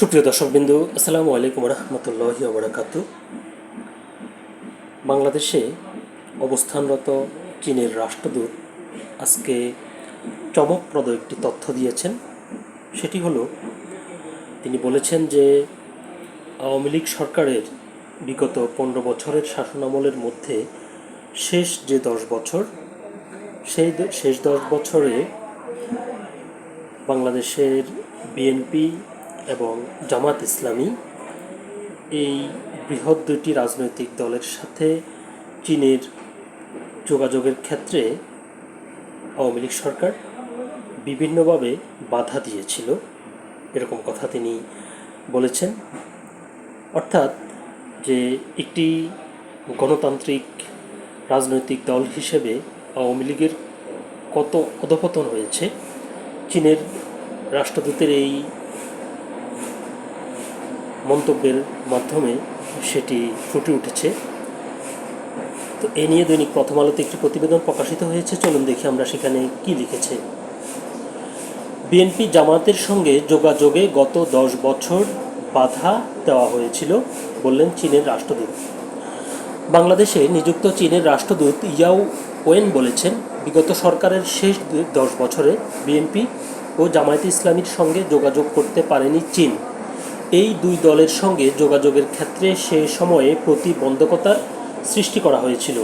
সুপ্রিয় দর্শকবিন্দু, আসসালামু আলাইকুম রহমতুল্লাহি ওবরাকাত। বাংলাদেশে অবস্থানরত চীনের রাষ্ট্রদূত আজকে চমকপ্রদ একটি তথ্য দিয়েছেন। সেটি হলো, তিনি বলেছেন যে আওয়ামী লীগ সরকারের বিগত পনেরো বছরের শাসনামলের মধ্যে শেষ যে দশ বছর, সেই শেষ দশ বছরে বাংলাদেশের বিএনপি এবং জামাত ইসলামী এই বৃহৎ দুটি রাজনৈতিক দলের সাথে চীনের যোগাযোগের ক্ষেত্রে আওয়ামী লীগ সরকার বিভিন্নভাবে বাধা দিয়েছিল। এরকম কথা তিনি বলেছেন। অর্থাৎ যে একটি গণতান্ত্রিক রাজনৈতিক দল হিসেবে আওয়ামী লীগের কত অধপতন হয়েছে, চীনের রাষ্ট্রদূতের এই মন্তব্যের মাধ্যমে সেটি ফুটে উঠেছে। তো এ নিয়ে দৈনিক প্রথম আলোতে একটি প্রতিবেদন প্রকাশিত হয়েছে। চলুন দেখি আমরা সেখানে কি লিখেছে। বিএনপি জামাতের সঙ্গে যোগাযোগে গত দশ বছর বাধা দেওয়া হয়েছিল, বললেন চীনের রাষ্ট্রদূত। বাংলাদেশে নিযুক্ত চীনের রাষ্ট্রদূত ইয়াও ওয়েন বলেছেন, বিগত সরকারের শেষ দশ বছরে বিএনপি ও জামায়াতে ইসলামীর সঙ্গে যোগাযোগ করতে পারেনি চীন। এই দুই দলের সঙ্গে যোগাযোগের ক্ষেত্রে সে সময়ে প্রতিবন্ধকতার সৃষ্টি করা হয়েছিল।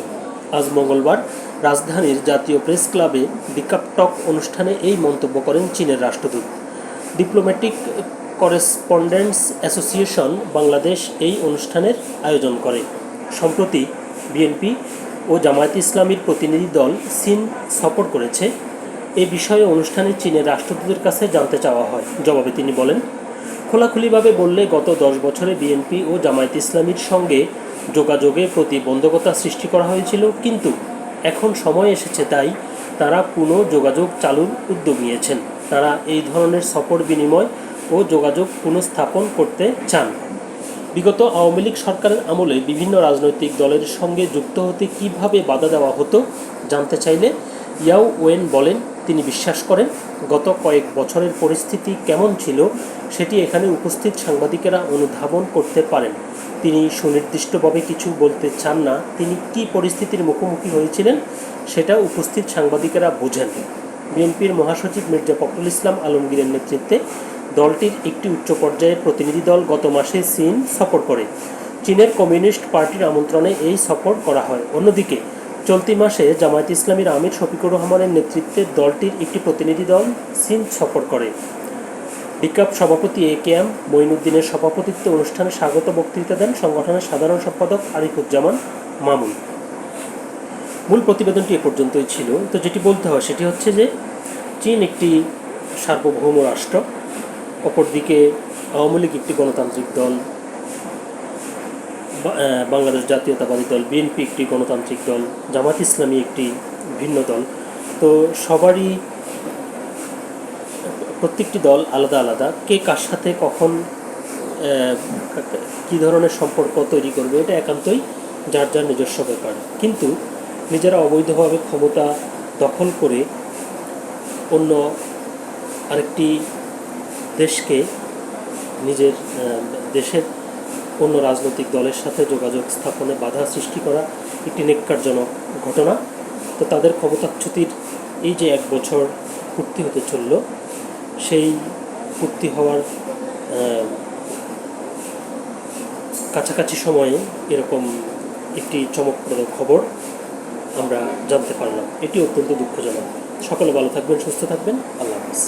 আজ মঙ্গলবার রাজধানীর জাতীয় প্রেস ক্লাবে বিকাপ টক অনুষ্ঠানে এই মন্তব্য করেন চীনের রাষ্ট্রদূত। ডিপ্লোম্যাটিক করেসপন্ডেন্টস অ্যাসোসিয়েশন বাংলাদেশ এই অনুষ্ঠানের আয়োজন করে। সম্প্রতি বিএনপি ও জামায়াত ইসলামীর প্রতিনিধি দল চীন সফর করেছে। এ বিষয়ে অনুষ্ঠানে চীনের রাষ্ট্রদূতের কাছে জানতে চাওয়া হয়। জবাবে তিনি বলেন খোলাখুলিভাবে বললে গত দশ বছরে বিএনপি ও জামায়াত ইসলামীর সঙ্গে যোগাযোগে প্রতিবন্ধকতা সৃষ্টি করা হয়েছিল, কিন্তু এখন সময় এসেছে তাই তারা পুনঃ যোগাযোগ চালুর উদ্যোগ নিয়েছেন। তারা এই ধরনের সফর বিনিময় ও যোগাযোগ পুনঃস্থাপন করতে চান। বিগত আওয়ামী লীগ সরকারের আমলে বিভিন্ন রাজনৈতিক দলের সঙ্গে যুক্ত হতে কীভাবে বাধা দেওয়া হতো জানতে চাইলে ইয়াও ওয়েন বলেন তিনি বিশ্বাস করেন, গত কয়েক বছরের পরিস্থিতি কেমন ছিল সেটি এখানে উপস্থিত সাংবাদিকেরা অনুধাবন করতে পারেন। তিনি সুনির্দিষ্টভাবে কিছু বলতে চান না, তিনি কী পরিস্থিতির মুখোমুখি হয়েছিলেন সেটা উপস্থিত সাংবাদিকেরা বোঝেন। বিএনপির মহাসচিব মির্জা ফখরুল ইসলাম আলমগীরের নেতৃত্বে দলটির একটি উচ্চ পর্যায়ের প্রতিনিধি দল গত মাসে চীন সফর করে। চীনের কমিউনিস্ট পার্টির আমন্ত্রণে এই সফর করা হয়। অন্যদিকে চলতি মাসে জামায়াত ইসলামীর আমির শফিকুর রহমানের নেতৃত্বে দলটির একটি প্রতিনিধি দল চীন সফর করে। বিকাপ সভাপতি এ কে এম মঈনুদ্দিনের সভাপতিত্বে অনুষ্ঠানে স্বাগত বক্তৃতা দেন সংগঠনের সাধারণ সম্পাদক আরিফুজ্জামান মামুন। মূল প্রতিবেদনটি এ পর্যন্তই ছিল। তো যেটি বলতে হয় সেটি হচ্ছে যে, চীন একটি সার্বভৌম রাষ্ট্র, অপরদিকে আওয়ামী লীগ একটি গণতান্ত্রিক দল। বাংলাদেশ জাতীয়তাবাদী দল বিএনপি একটি গণতান্ত্রিক দল, জামাত ইসলামী একটি ভিন্ন দল। তো সবারই প্রত্যেকটি দল আলাদা আলাদা। কে কার সাথে কখন কী ধরনের সম্পর্ক তৈরি করবে, এটা একান্তই যার যার নিজস্ব ব্যাপার। কিন্তু নিজেরা অবৈধভাবে ক্ষমতা দখল করে অন্য আরেকটি দেশকে নিজের দেশের অন্য রাজনৈতিক দলের সাথে যোগাযোগ স্থাপনে বাধা সৃষ্টি করা একটি নেককারজনক ঘটনা। তো তাদের ক্ষমতাচ্যুতির এই যে এক বছর পূর্তি হতে চলল, সেই পূর্তি হওয়ার কাছাকাছি সময়ে এরকম একটি চমকপ্রদ খবর আমরা জানতে পারলাম। এটি অত্যন্ত দুঃখজনক। সকলে ভালো থাকবেন, সুস্থ থাকবেন। আল্লাহ হাফিজ।